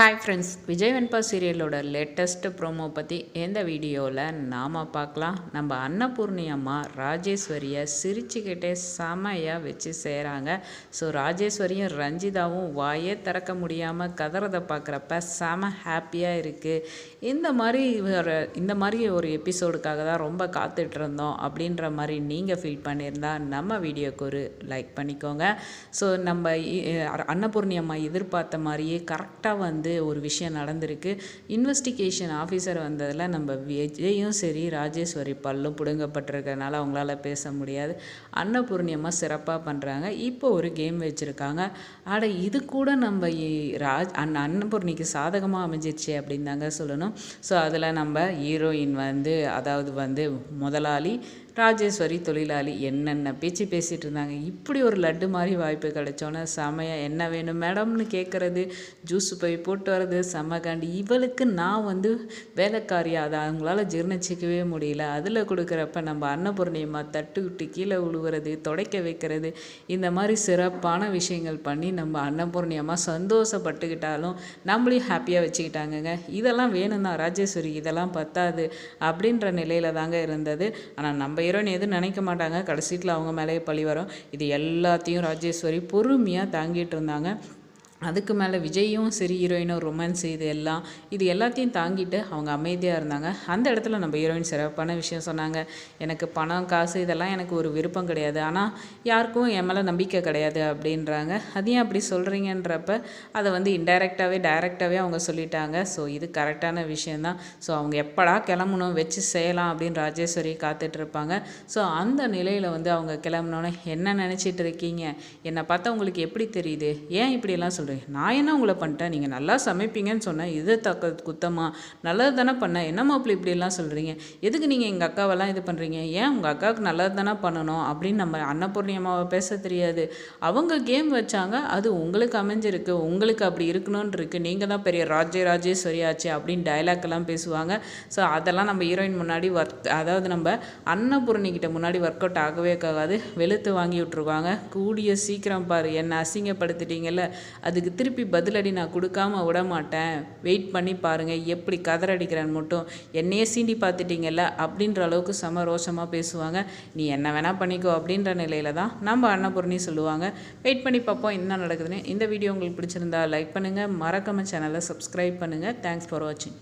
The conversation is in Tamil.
ஹாய் ஃப்ரெண்ட்ஸ் விஜய் வெண்பா சீரியலோட லேட்டஸ்ட் ப்ரோமோ பற்றி எந்த வீடியோவில் நாம் பார்க்கலாம் நம்ம அன்னபூர்ணி அம்மா ராஜேஸ்வரியை சிரிச்சுக்கிட்டே செமையாக வச்சு செய்கிறாங்க ஸோ ராஜேஸ்வரியும் ரஞ்சிதாவும் வாயே திறக்க முடியாமல் கதறதை பார்க்குறப்ப செம ஹாப்பியாக இருக்குது இந்த மாதிரி ஒரு இந்த மாதிரி ஒரு எபிசோடுக்காக தான் ரொம்ப காத்துட்ருந்தோம் அப்படின்ற மாதிரி நீங்கள் ஃபீல் பண்ணியிருந்தால் நம்ம வீடியோக்கு ஒரு லைக் பண்ணிக்கோங்க. ஸோ நம்ம இ- அன்னபூர்ணி அம்மா எதிர்பார்த்த மாதிரியே கரெக்டாக வந்து ஒரு விஷயம் நடந்திருக்கு. இன்வெஸ்டிகேஷன் ஆஃபீஸர் வந்ததில் நம்ம விஜயும் சரி ராஜேஸ்வரி பல்லும் பிடுங்கப்பட்டிருக்கிறதுனால அவங்களால பேச முடியாது. அன்னபூர்ணியமாக சிறப்பாக பண்ணுறாங்க இப்போ ஒரு கேம் வச்சுருக்காங்க. ஆட இது கூட நம்ம ராஜ் அன் அன்னபூர்ணிக்கு சாதகமாக அமைஞ்சிருச்சு அப்படின்னு தாங்க சொல்லணும். ஸோ அதில் நம்ம ஹீரோயின் வந்து அதாவது வந்து முதலாளி ராஜேஸ்வரி தொழிலாளி என்னென்ன பேச்சு பேசிகிட்டு இருந்தாங்க? இப்படி ஒரு லட்டு மாதிரி வாய்ப்பு கிடைச்சோன்னே சமையல் என்ன வேணும் மேடம்னு கேட்குறது ஜூஸ் போய் போட்டு வர்றது செம்ம காண்டி. இவளுக்கு நான் வந்து வேலைக்காரியாக அதை அவங்களால ஜீர்ணிச்சிக்கவே முடியல. அதில் கொடுக்குறப்ப நம்ம அன்னபூர்ணியமாக தட்டு விட்டு கீழே விழுவுறது துடைக்க வைக்கிறது இந்த மாதிரி சிறப்பான விஷயங்கள் பண்ணி நம்ம அன்னபூர்ணியமாக சந்தோஷப்பட்டுக்கிட்டாலும் நம்மளையும் ஹாப்பியாக வச்சுக்கிட்டாங்கங்க. இதெல்லாம் வேணும் தான் ராஜேஸ்வரி இதெல்லாம் பத்தாது அப்படின்ற நிலையில தாங்க இருந்தது. ஆனால் நம்ம ஹீரோயின் எதுவும் நினைக்க மாட்டாங்க. கடைசியில் அவங்க மேலேயே பழி வரும். இது எல்லாத்தையும் ராஜேஸ்வரி பொறுமையாக தாங்கிட்டு இருந்தாங்க. அதுக்கு மேலே விஜயும் சரி ஹீரோயினும் ரொமான்ஸ் இது எல்லாம் இது எல்லாத்தையும் தாங்கிட்டு அவங்க அமைதியாக இருந்தாங்க. அந்த இடத்துல நம்ம ஹீரோயின் சிறப்பான விஷயம் சொன்னாங்க. எனக்கு பணம் காசு இதெல்லாம் எனக்கு ஒரு விருப்பம் கிடையாது. ஆனால் யாருக்கும் என் மேலே நம்பிக்கை கிடையாது அப்படின்றாங்க. அது ஏன் அப்படி சொல்கிறீங்கன்றப்ப அதை வந்து இன்டைரக்டாகவே டைரெக்டாகவே அவங்க சொல்லிட்டாங்க. ஸோ இது கரெக்டான விஷயந்தான் ஸோ அவங்க எப்படா கிளம்பணும் வச்சு செய்யலாம் அப்படின்னு ராஜேஸ்வரி காத்துட்ருப்பாங்க. ஸோ அந்த நிலையில் வந்து அவங்க கிளம்புனோன்னே என்ன நினச்சிட்டு இருக்கீங்க? என்னை பார்த்தா உங்களுக்கு எப்படி தெரியுது? ஏன் இப்படியெல்லாம் சொல்கிறீங்க நான் என்ன உங்களை பண்ணிட்டேன்? நீங்கள் நல்லா சமைப்பீங்கன்னு சொன்னேன் இது தக்க குத்தமாக நல்லது தானே பண்ணேன் என்னம்மா அப்படி இப்படிலாம் சொல்கிறீங்க எதுக்கு நீங்கள் எங்கள் அக்காவெல்லாம் இது பண்ணுறீங்க ஏன் உங்கள் அக்காவுக்கு நல்லது தானே பண்ணணும்? அப்படின்னு நம்ம அன்னபூர்ணியம்மாவை பேச தெரியாது. அவங்க கேம் வச்சாங்க. அது உங்களுக்கு அமைஞ்சிருக்கு. உங்களுக்கு அப்படி இருக்கணும்னு இருக்கு. நீங்கள் தான் பெரிய ராஜே ராஜே ஆச்சு அப்படின்னு dialogue எல்லாம் பேசுவாங்க. ஸோ அதெல்லாம் நம்ம ஹீரோயின் முன்னாடி ஒர்க் அதாவது நம்ம அன்னபூர்ணிக்கிட்ட முன்னாடி ஒர்க் அவுட் ஆகவே ஆகாது. வெளுத்து வாங்கி விட்ருவாங்க கூடிய சீக்கிரம் பாரு. என்னை அசிங்கப்படுத்திட்டீங்கல்ல. அதுக்கு திருப்பி பதிலடி நான் கொடுக்காம விட மாட்டேன் வெயிட் பண்ணி பாருங்கள் எப்படி கதறடிக்கிறேன்னு மட்டும். என்னையே சீண்டி பார்த்துட்டீங்கல்ல அப்படின்ற அளவுக்கு செம ரோஷமாக பேசுவாங்க. நீ என்ன வேணால் பண்ணிக்கோ அப்படின்ற நிலையில தான் நம்ம அன்னபூர்ணி சொல்லுவாங்க. வெயிட் பண்ணி பார்ப்போம் என்ன நடக்குதுன்னு. இந்த வீடியோ உங்களுக்கு பிடிச்சிருந்தா லைக் பண்ணுங்கள் மறக்காம சேனலை சப்ஸ்கிரைப் பண்ணுங்கள் தேங்க்ஸ் ஃபார் வாட்சிங்